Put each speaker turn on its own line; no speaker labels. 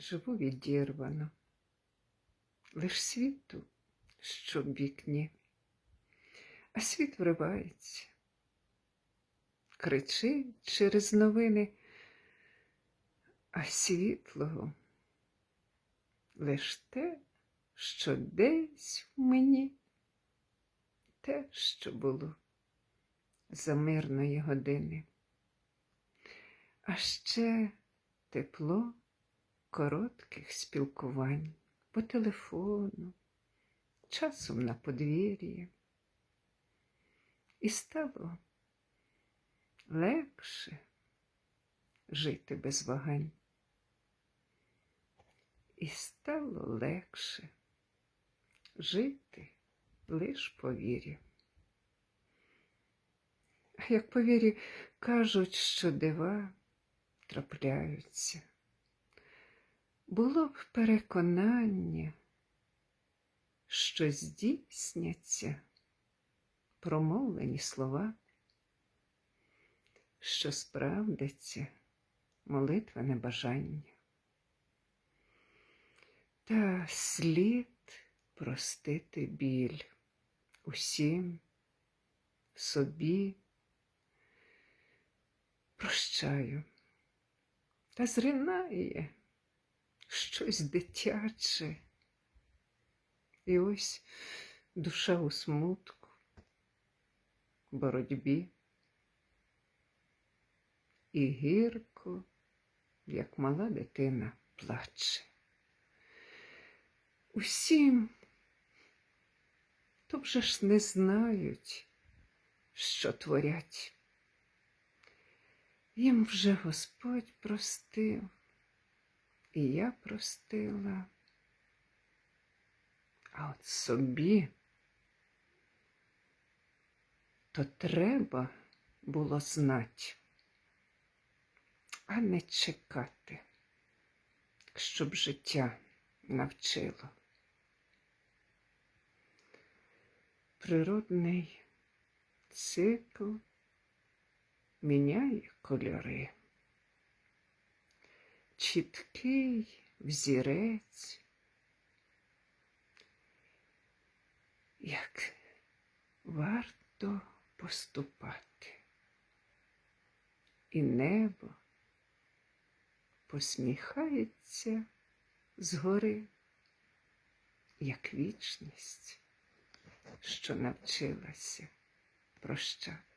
живу відірвано, лиш світу, що в вікні, а світ вривається, кричить через новини, а світлого лиш те, що десь в мені, те, що було за мирної години, а ще тепло коротких спілкувань по телефону, часом на подвір'ї. І стало легше жити без вагань. І стало легше жити лиш по вірі. А як по вірі кажуть, що дива трапляються, було б переконання, що здійсняться промовлені слова, що справдиться молитвене бажання. Та слід простити біль усім собі. Прощаю, та зринає щось дитяче. І ось душа у смутку, боротьбі, і гірко, як мала дитина, плаче. Усім то вже ж не знають, що творять. Їм вже Господь простив, і я простила. А от собі то треба було знати, а не чекати, щоб життя навчило. Природний цикл міняє кольори. Чіткий взірець, як варто поступати, і небо посміхається згори, як вічність, що навчилася прощати.